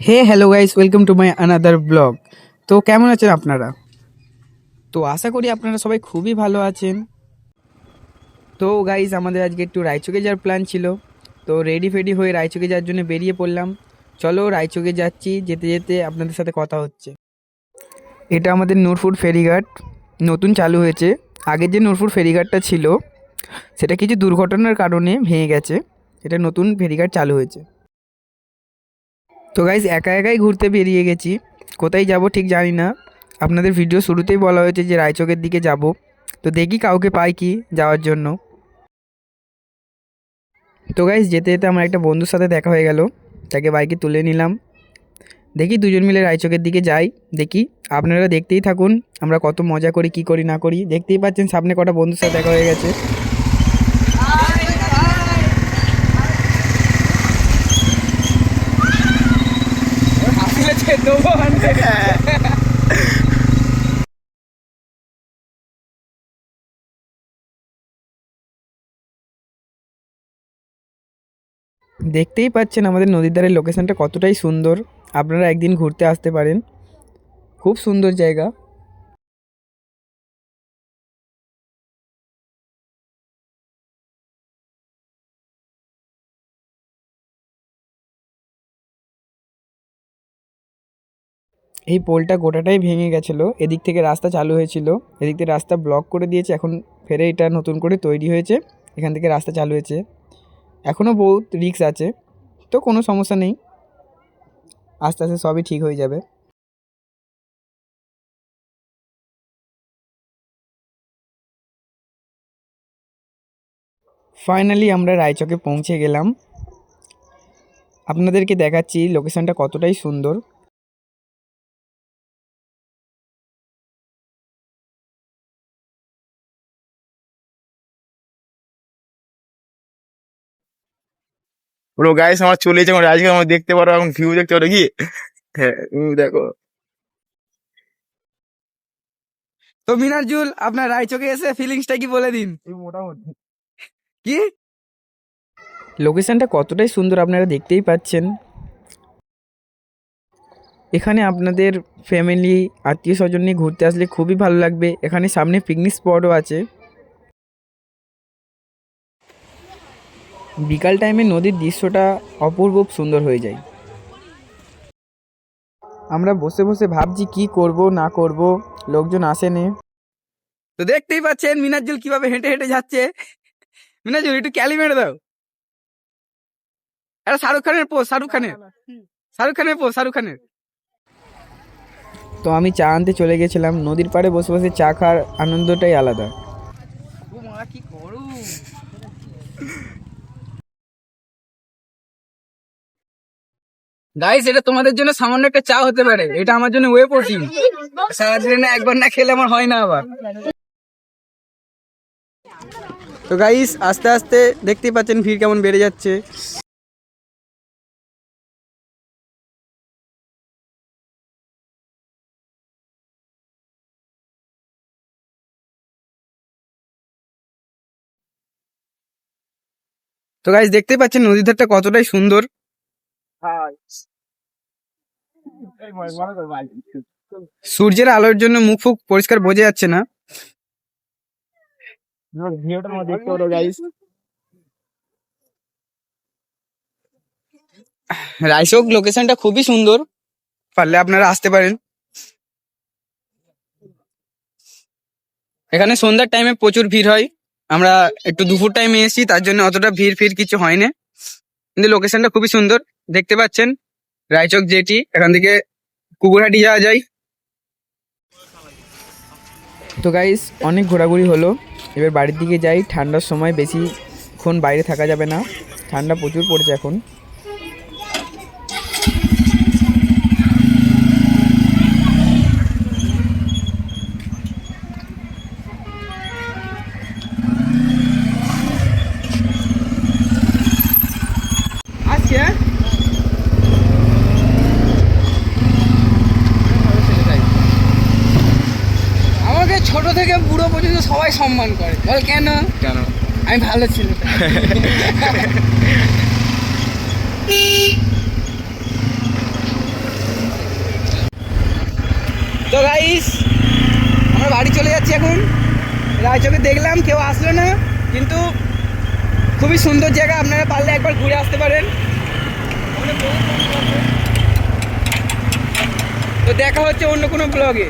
Hey hello guys welcome to my another blog তো কেমন আছেন আপনারা? তো আশা করি আপনারা সবাই খুবই ভালো আছেন। তো গাইস আমাদের আজকে একটু রায়চকে যাওয়ার প্ল্যান ছিল। তো রেডি ফেডি হয়ে রায়চকে যাওয়ার জন্য বেরিয়ে পড়লাম। চলো রায়চকে যাচ্ছি, যেতে যেতে আপনাদের সাথে কথা হচ্ছে। এটা আমাদের নূরপুর ফেরিঘাট। নতুন চালু হয়েছে। আগের যে নূরপুর ফেরিঘাটটা ছিল, সেটা কিছু দুর্ঘটনার কারণে ভেঙে গেছে। এটা নতুন ফেরিঘাট চালু হয়েছে। তো গাইজ একা একাই ঘুরতে বেরিয়ে গেছি। কোথায় যাব ঠিক জানি না। আপনাদের ভিডিও শুরুতেই বলা হয়েছে যে রায়চকের দিকে যাব। তো দেখি কাউকে পাই কি যাওয়ার জন্য। তো গাইজ যেতে যেতে আমার একটা বন্ধুর সাথে দেখা হয়ে গেল। তাকে বাইকে তুলে নিলাম। দেখি দুজন মিলে রায়চকের দিকে যাই। দেখি আপনারা দেখতেই থাকুন, আমরা কত মজা করি, কি করি, না করি। দেখতেই পাচ্ছেন সামনে কটা বন্ধুর সাথে দেখা হয়ে গেছে। দেখতেই পাচ্ছেন আমাদের নদীর ধারের লোকেশনটা কতটাই সুন্দর। আপনারা একদিন ঘুরতে আসতে পারেন। খুব সুন্দর জায়গা। এই পোলটা গোটাটাই ভেঙে গেছিল। এদিক থেকে রাস্তা চালু হয়েছিল। এদিক থেকে রাস্তা ব্লক করে দিয়েছে। এখন ফেরে এটা নতুন করে তৈরি হয়েছে। এখান থেকে রাস্তা চালু হয়েছে। এখনও বহুত রিক্স আছে। তো কোনো সমস্যা নেই। আস্তে আস্তে সবই ঠিক হয়ে যাবে। ফাইনালি আমরা রায়চকে পৌঁছে গেলাম। আপনাদেরকে দেখাচ্ছি লোকেশনটা কতটাই সুন্দর। পুরো গাইস আমার চলে যাচ্ছে এখন রাজকে আমার দেখতে পারো এখন ভিউ দেখতে পারো কি হ্যাঁ দেখো। তো মিনারজুল আপনার রায়চকে এসে ফিলিংসটা কি বলে দিন? মোটামুটি। কি? লোকেশনটা কতটাই সুন্দর আপনারা দেখতেই পাচ্ছেন। এখানে আপনাদের ফ্যামিলি আত্মীয় স্বজন নিয়ে ঘুরতে আসলে খুবই ভালো লাগবে। এখানে সামনে পিকনিক স্পটও আছে। বিকাল টাইমে নদীর দৃশ্যটা অপূর্ব সুন্দর হয়ে যায়। আমরা বসে বসে ভাবছি কি করব, না করব, লোকজন আসেনি। তো দেখতেই পাচ্ছেন মিনাজুল কীভাবে হেঁটে হেঁটে যাচ্ছে। মিনাজুল একটু ক্যালি মেরে দাও। এটা শাহরুখ খানের পোস্ট, শাহরুখ খানের। শাহরুখ খানের পোস্ট, শাহরুখ খানের। তো আমি চা আনতে চলে গেছিলাম। নদীর পাড়ে বসে বসে চা খাওয়ার আনন্দটাই আলাদা। কি করু গাইস এটা তোমাদের জন্য সামান্য একটা চা হতে পারে। এটা আমার জন্য ওয়ে প্রোটিন সারাদিনে একবার না খেলে আমার হয় না আবার। তো গাইস আস্তে আস্তে দেখতেই পাচ্ছেন ভিড় কেমন বেড়ে যাচ্ছে। তো গাইস দেখতেই পাচ্ছেন নদীর ধারটা কতটাই সুন্দর। সূর্যের আলোর জন্য মুখ ফুক পরিষ্কার বোঝা যাচ্ছে না। ভিডিওটার মধ্যে দেখতে পারো গাইস রাইসক লোকেশনটা খুবই সুন্দর। পারলে আপনারা আসতে পারেন। এখানে সন্ধ্যার টাইমে প্রচুর ভিড় হয়। আমরা একটু দুপুর টাইমে এসেছি তার জন্য অতটা ভিড় ফির কিছু হয় না কিন্তু লোকেশনটা খুবই সুন্দর দেখতে পাচ্ছেন। রায়চক জেটি এখান থেকে কুকুরহাটি যাওয়া যায়। তো গাইস অনেক ঘোরাঘুরি হলো। এবার বাড়ির দিকে যাই। ঠান্ডার সময় বেশিক্ষণ বাইরে থাকা যাবে না। ঠান্ডা প্রচুর পড়েছে এখন। ছোট থেকে বুড়ো পর্যন্ত সবাই সম্মান করে। বল কেন? কেন? আমি ভালো ছিল তো গাইস আমরা বাড়ি চলে যাচ্ছি এখন। রায়চকে দেখলাম কেউ আসলো না কিন্তু খুবই সুন্দর জায়গা আপনারা পারলে একবার ঘুরে আসতে পারেন। তো দেখা হচ্ছে অন্য কোনো ব্লগে